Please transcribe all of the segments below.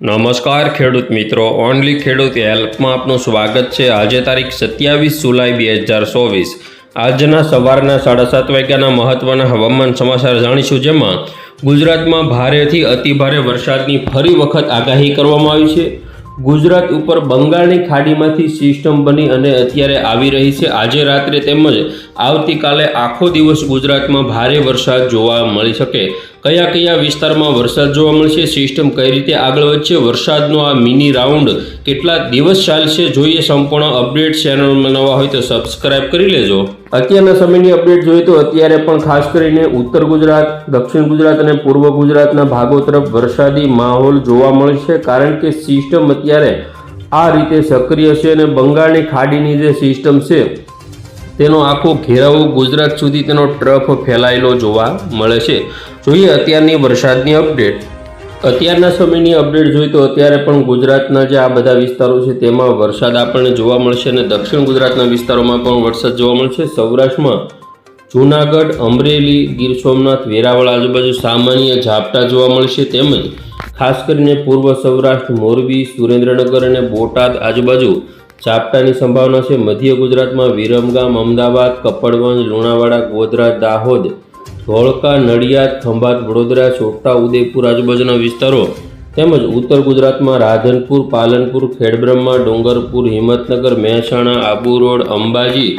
નમસ્કાર ખેડૂત મિત્રો, ઓનલી ખેડૂત હેલ્પમાં આપનું સ્વાગત છે. આજે તારીખ સત્યાવીસ જુલાઈ બે હજાર ચોવીસ. આજના સવારના સાડા સાત વાગ્યાના મહત્વના હવામાન સમાચાર જાણીશું, જેમાં ગુજરાતમાં ભારેથી અતિભારે વરસાદની ફરી વખત આગાહી કરવામાં આવી છે. ગુજરાત ઉપર બંગાળની ખાડીમાંથી સિસ્ટમ બની અને અત્યારે આવી રહી છે. આજે રાત્રે તેમજ આવતીકાલે આખો દિવસ ગુજરાતમાં ભારે વરસાદ જોવા મળી શકે. કયા કયા વિસ્તારમાં વરસાદ જોવા મળશે સિસ્ટમ કઈ રીતે આગળ વધશે, વરસાદનો આ મિની રાઉન્ડ કેટલા દિવસ ચાલશે જોઈએ સંપૂર્ણ અપડેટ ચેનલમાં નવા હોય તો સબસ્ક્રાઇબ કરી લેજો. અત્યારના સમયની અપડેટ જોઈએ તો અત્યારે પણ ખાસ કરીને ઉત્તર ગુજરાત, દક્ષિણ ગુજરાત અને પૂર્વ ગુજરાતના ભાગો તરફ વરસાદી માહોલ જોવા મળશે કારણ કે સિસ્ટમ અત્યારે આ રીતે સક્રિય છે અને બંગાળની ખાડીની જે સિસ્ટમ છે તેનો આખો ઘેરાવો ગુજરાત સુધી તેનો ટ્રફ ફેલાયેલો જોવા મળે છે. જોઈએ અત્યારની વરસાદની અપડેટ અત્યારના સમયની અપડેટ જોઈએ તો અત્યારે પણ ગુજરાતના જે આ બધા વિસ્તારો છે તેમાં વરસાદ આપણને જોવા મળશે અને દક્ષિણ ગુજરાતના વિસ્તારોમાં પણ વરસાદ જોવા મળશે. સૌરાષ્ટ્રમાં જૂનાગઢ, અમરેલી, ગીર સોમનાથ, વેરાવળ આજુબાજુ સામાન્ય ઝાપટા જોવા મળશે તેમજ ખાસ કરીને પૂર્વ સૌરાષ્ટ્ર, મોરબી, સુરેન્દ્રનગર અને બોટાદ આજુબાજુ ઝાપટાની સંભાવના છે. મધ્ય ગુજરાતમાં વિરમગામ, અમદાવાદ, કપડવંજ, લુણાવાડા, ગોધરા, દાહોદ, ધોળકા, નડિયાદ, ખંભાત, વડોદરા, છોટા ઉદયપુર આજુબાજુના વિસ્તારો તેમજ ઉત્તર ગુજરાતમાં રાધનપુર, પાલનપુર, ખેડબ્રહ્મા, ડુંગરપુર, હિંમતનગર, મહેસાણા, આબુ રોડ, અંબાજી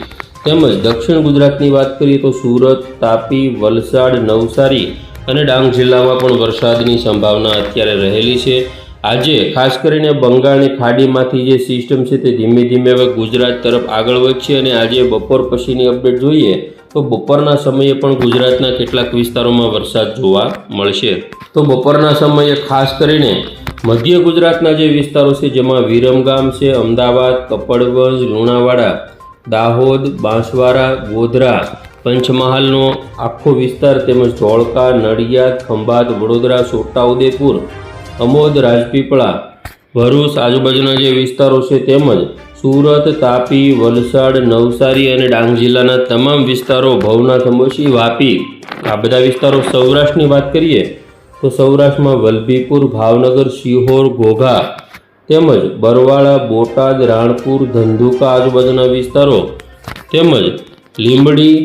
તેમજ દક્ષિણ ગુજરાતની વાત કરીએ તો સુરત, તાપી, વલસાડ, નવસારી અને ડાંગ જિલ્લામાં પણ વરસાદની સંભાવના અત્યારે રહેલી છે. આજે ખાસ કરીને બંગાળની ખાડીમાંથી જે સિસ્ટમ છે તે ધીમે ધીમે હવે ગુજરાત તરફ આગળ વધશે અને આજે બપોર પછીની અપડેટ જોઈએ તો બપોરના સમયે પણ ગુજરાતના કેટલાક વિસ્તારોમાં વરસાદ જોવા મળશે. તો બપોરના સમયે ખાસ કરીને મધ્ય ગુજરાતના જે વિસ્તારો છે, જેમાં વિરમગામ છે, અમદાવાદ, કપડવંજ, લુણાવાડા, દાહોદ, બાંસવાડા, ગોધરા, પંચમહાલનો આખો વિસ્તાર તેમજ ધોળકા, નડિયાદ, ખંભાત, વડોદરા છોટાઉદેપુર અમોદ રાજપીપળા, ભરૂચ આજુબાજુના જે વિસ્તારો છે તેમજ સુરત, તાપી, વલસાડ, નવસારી અને ડાંગ જિલ્લાના તમામ વિસ્તારો ભવનાથ, અંબોશી, વાપી, આ બધા વિસ્તારો સૌરાષ્ટ્રની વાત કરીએ, તો સૌરાષ્ટ્રમાં વલભીપુર, ભાવનગર, શિહોર, ઘોઘા તેમજ બરવાળા, બોટાદ, રાણપુર, ધંધુકા આજુબાજુના વિસ્તારો તેમજ લીંબડી,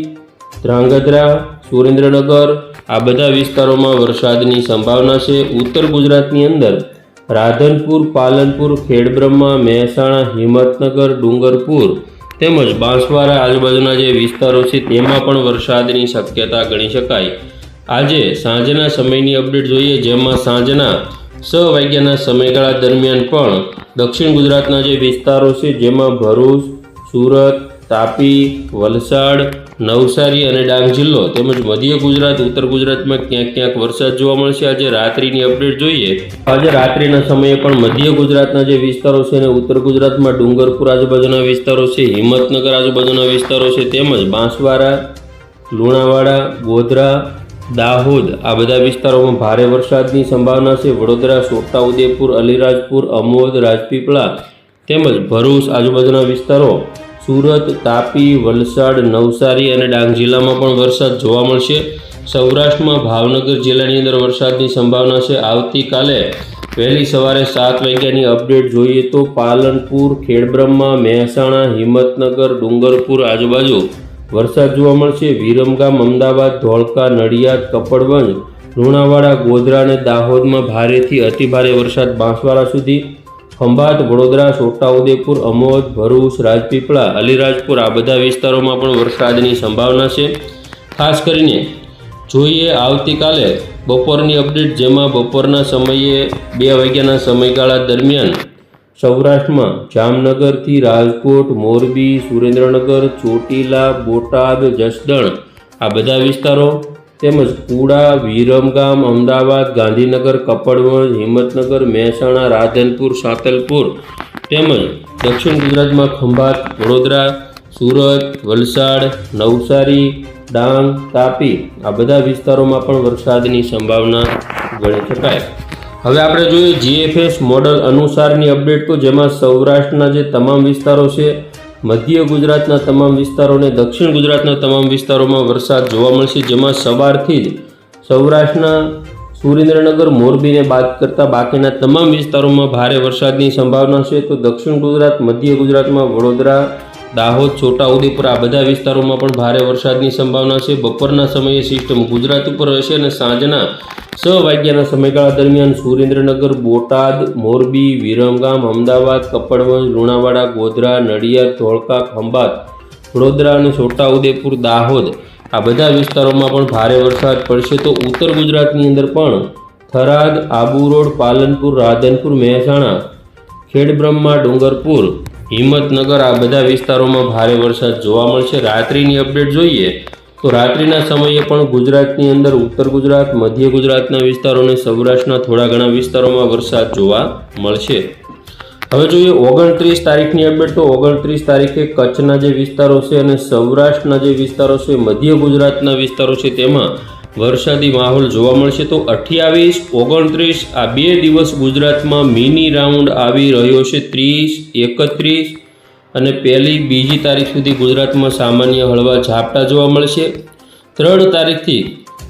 ધ્રાંગધ્રા, સુરેન્દ્રનગર આ બધા વિસ્તારોમાં વરસાદની સંભાવના છે. ઉત્તર ગુજરાતની અંદર રાધનપુર, પાલનપુર, ખેડબ્રહ્મા, મહેસાણા, હિંમતનગર, ડુંગરપુર તેમજ બાંસવાડા આજુબાજુના જે વિસ્તારો છે તેમાં પણ વરસાદની શક્યતા ગણી શકાય. આજે સાંજના સમયની અપડેટ જોઈએ જેમાં સાંજના છ વાગ્યાના સમયગાળા દરમિયાન પણ દક્ષિણ ગુજરાતના જે વિસ્તારો છે જેમાં ભરૂચ, સુરત, તાપી, વલસાડ નવસારી અને ડાંગ જિલ્લો તેમજ મધ્ય ગુજરાત, ઉત્તર ગુજરાતમાં ક્યાંક ક્યાંક વરસાદ જોવા મળશે. આજે રાત્રિની અપડેટ જોઈએ. આજે રાત્રિના સમયે પણ મધ્ય ગુજરાતના જે વિસ્તારો છે અને ઉત્તર ગુજરાતમાં ડુંગરપુર આજુબાજુના વિસ્તારો છે, હિંમતનગર આજુબાજુના વિસ્તારો છે, તેમજ બાંસવાડા, લુણાવાડા, ગોધરા, દાહોદ આ બધા વિસ્તારોમાં ભારે વરસાદની સંભાવના છે. વડોદરા, છોટાઉદેપુર, અલીરાજપુર, અમોદ, રાજપીપળા તેમજ ભરૂચ આજુબાજુના વિસ્તારો સુરત, તાપી, વલસાડ, નવસારી અને ડાંગ જિલ્લામાં પણ વરસાદ જોવા મળશે. સૌરાષ્ટ્રમાં ભાવનગર જિલ્લાની અંદર વરસાદની સંભાવના છે. આવતીકાલે વહેલી સવારે સાત વાગ્યાની અપડેટ જોઈએ તો પાલનપુર, ખેડબ્રહ્મા, મહેસાણા, હિંમતનગર, ડુંગરપુર આજુબાજુ વરસાદ જોવા મળશે. વિરમગામ, અમદાવાદ, ધોળકા, નડિયાદ, કપડવંજ, લુણાવાડા, ગોધરા અને દાહોદમાં ભારેથી અતિભારે વરસાદ બાંસવાડા સુધી ખંભાત, વડોદરા, છોટાઉદેપુર, અમોદ, ભરૂચ, રાજપીપળા, અલીરાજપુર આ બધા વિસ્તારોમાં પણ વરસાદની સંભાવના છે. ખાસ કરીને જોઈએ આવતીકાલે બપોરની અપડેટ જેમાં બપોરના સમયે બે વાગ્યાના સમયગાળા દરમિયાન સૌરાષ્ટ્રમાં જામનગરથી રાજકોટ, મોરબી, સુરેન્દ્રનગર, ચોટીલા, બોટાદ, જસદણ આ બધા વિસ્તારો તેમજ કુડા, વિરમગામ, અમદાવાદ, ગાંધીનગર કપડવંજ હિંમતનગર, મહેસાણા, રાધનપુર, સાતલપુર તેમજ દક્ષિણ ગુજરાતમાં ખંભાત, વડોદરા, સુરત, વલસાડ, નવસારી, ડાંગ, તાપી આ બધા વિસ્તારોમાં પણ વરસાદની સંભાવના ગણી શકાય. હવે આપણે જોઈએ જીએફએસ મોડલ અનુસારની અપડેટ તો જેમાં સૌરાષ્ટ્રના જે તમામ વિસ્તારો છે મધ્ય ગુજરાતના તમામ વિસ્તારો અને દક્ષિણ ગુજરાતના તમામ વિસ્તારોમાં વરસાદ જોવા મળશે, જેમાં સવારથી જ સૌરાષ્ટ્રના સુરેન્દ્રનગર, મોરબીને બાદ કરતા બાકીના તમામ વિસ્તારોમાં ભારે વરસાદની સંભાવના છે. તો દક્ષિણ ગુજરાત, મધ્ય ગુજરાતમાં વડોદરા દાહોદ છોટાઉદેપુર આ બધા વિસ્તારોમાં પણ ભારે વરસાદની સંભાવના છે. બપોરના સમયે સિસ્ટમ ગુજરાત ઉપર રહેશે અને સાંજના છ વાગ્યાના સમયગાળા દરમિયાન સુરેન્દ્રનગર, બોટાદ, મોરબી, વિરમગામ, અમદાવાદ, કપડવંજ, લુણાવાડા, ગોધરા, નડિયાદ, ધોળકા, ખંભાત, વડોદરા અને છોટાઉદેપુર દાહોદ આ બધા વિસ્તારોમાં પણ ભારે વરસાદ પડશે. તો ઉત્તર ગુજરાતની અંદર પણ થરાદ, આબુ રોડ, પાલનપુર, રાધનપુર, મહેસાણા, ખેડબ્રહ્મા, ડુંગરપુર હિંમતનગર આ બધા વિસ્તારોમાં ભારે વરસાદ જોવા મળશે. રાત્રિની અપડેટ જોઈએ તો રાત્રિના સમયે પણ ગુજરાતની અંદર ઉત્તર ગુજરાત, મધ્ય ગુજરાતના વિસ્તારો અને સૌરાષ્ટ્રના થોડા ઘણા વિસ્તારોમાં વરસાદ જોવા મળશે. હવે જોઈએ ઓગણત્રીસ તારીખની અપડેટ તો ઓગણત્રીસ તારીખે કચ્છના જે વિસ્તારો છે અને સૌરાષ્ટ્રના જે વિસ્તારો છે, મધ્ય ગુજરાતના વિસ્તારો છે તેમાં વરસાદી માહોલ જોવા મળશે તો અઠ્યાવીસ, ઓગણત્રીસ, આ બે દિવસ ગુજરાતમાં મિની રાઉન્ડ આવી રહ્યો છે, ત્રીસ, એકત્રીસ અને પહેલી, બીજી તારીખ સુધી ગુજરાતમાં સામાન્ય હળવા ઝાપટા જોવા મળશે. ત્રણ તારીખથી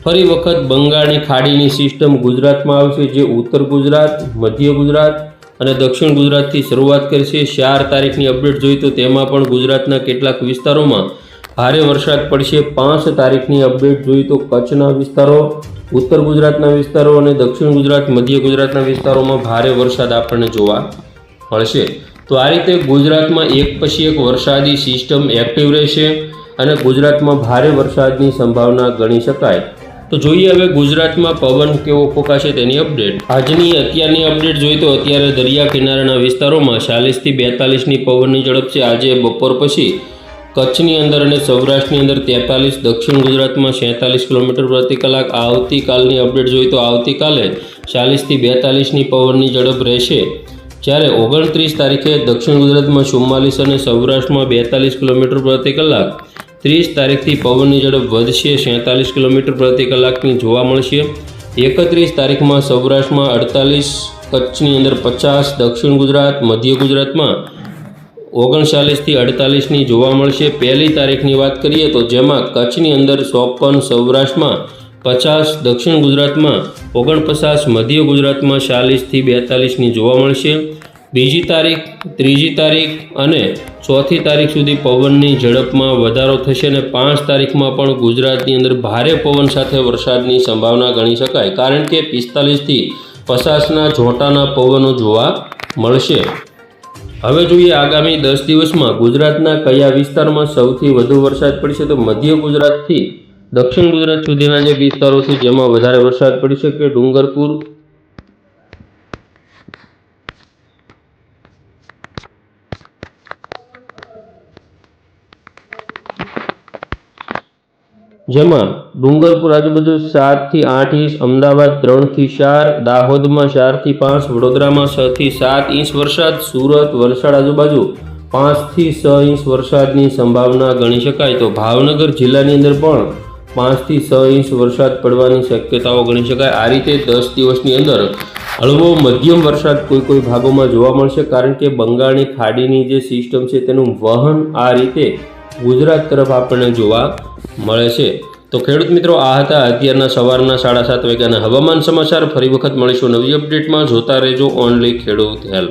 ફરી વખત બંગાળની ખાડીની સિસ્ટમ ગુજરાતમાં આવશે, જે ઉત્તર ગુજરાત, મધ્ય ગુજરાત અને દક્ષિણ ગુજરાતથી શરૂઆત કરશે. ચાર તારીખની અપડેટ જોઈએ તો તેમાં પણ ગુજરાતના કેટલાક વિસ્તારોમાં ભારે વરસાદ પડશે. પાંચ તારીખની અપડેટ જોઈએ તો કચ્છના વિસ્તારો, ઉત્તર ગુજરાતના વિસ્તારો અને દક્ષિણ ગુજરાત, મધ્ય ગુજરાતના વિસ્તારોમાં ભારે વરસાદ આપણને જોવા મળશે. તો આ રીતે ગુજરાતમાં એક પછી એક વરસાદી સિસ્ટમ એક્ટિવ રહેશે અને ગુજરાતમાં ભારે વરસાદની સંભાવના ગણી શકાય. તો જોઈએ હવે ગુજરાતમાં પવન કેવો ફૂંકાશે તેની અપડેટ આજની અત્યારની અપડેટ જોઈએ તો અત્યારે દરિયા કિનારાના વિસ્તારોમાં ચાલીસથી બેતાલીસની પવનની ઝડપ છે. આજે બપોર પછી કચ્છની અંદર અને સૌરાષ્ટ્રની અંદર તેતાલીસ, દક્ષિણ ગુજરાતમાં સેંતાલીસ કિલોમીટર પ્રતિ કલાક. આવતીકાલની અપડેટ જોઈએ તો આવતીકાલે ચાલીસથી બેતાલીસની પવનની ઝડપ રહેશે. જ્યારે ઓગણત્રીસ તારીખે દક્ષિણ ગુજરાતમાં ચુમ્માલીસ અને સૌરાષ્ટ્રમાં બેતાલીસ કિલોમીટર પ્રતિ કલાક. ત્રીસ તારીખથી પવનની ઝડપ વધશે સેંતાલીસ કિલોમીટર પ્રતિ કલાકની જોવા મળશે. એકત્રીસ તારીખમાં સૌરાષ્ટ્રમાં અડતાલીસ, કચ્છની અંદર પચાસ, દક્ષિણ ગુજરાત, મધ્ય ગુજરાતમાં ઓગણચાલીસથી અડતાલીસની જોવા મળશે. પહેલી તારીખની વાત કરીએ તો જેમાં કચ્છની અંદર ચોપન સૌરાષ્ટ્રમાં, પચાસ દક્ષિણ ગુજરાતમાં, ઓગણપચાસ મધ્ય ગુજરાતમાં ચાલીસથી બેતાલીસની જોવા મળશે. બીજી તારીખ, ત્રીજી તારીખ અને ચોથી તારીખ સુધી પવનની ઝડપમાં વધારો થશે અને પાંચ તારીખમાં પણ ગુજરાતની અંદર ભારે પવન સાથે વરસાદની સંભાવના ગણી શકાય. કારણ કે પિસ્તાલીસથી પચાસના જોટાના પવનો જોવા મળશે. હવે જોઈએ આગામી દસ દિવસમાં ગુજરાતના કયા વિસ્તારમાં સૌથી વધુ વરસાદ પડશે? તો મધ્ય ગુજરાતથી દક્ષિણ ગુજરાત સુધીના જે વિસ્તારો છે, જેમાં વધારે વરસાદ પડી શકે, ડુંગરપુર જેમાં ડુંગરપુર આજુબાજુ સાતથી આઠ ઇંચ, અમદાવાદ ત્રણથી ચાર, દાહોદમાં ચારથી પાંચ, વડોદરામાં છથી સાત ઇંચ વરસાદ, સુરત, વલસાડ આજુબાજુ પાંચથી છ ઇંચ વરસાદની સંભાવના ગણી શકાય. તો ભાવનગર જિલ્લાની અંદર પણ પાંચથી છ ઇંચ વરસાદ પડવાની શક્યતાઓ ગણી શકાય. આ રીતે દસ દિવસની અંદર હળવો મધ્યમ વરસાદ કોઈ કોઈ ભાગોમાં જોવા મળશે, કારણ કે બંગાળની ખાડીની જે સિસ્ટમ છે તેનું વહન આ રીતે ગુજરાત તરફ આપણને જોવા મળે છે. તો ખેડૂત મિત્રો, આ હતા અત્યારના સવારના સાડા સાત વાગ્યાના હવામાન સમાચાર. ફરી વખત મળીશું નવી અપડેટમાં. જોતા રહેજો ઓનલી ખેડૂત હેલ્પ.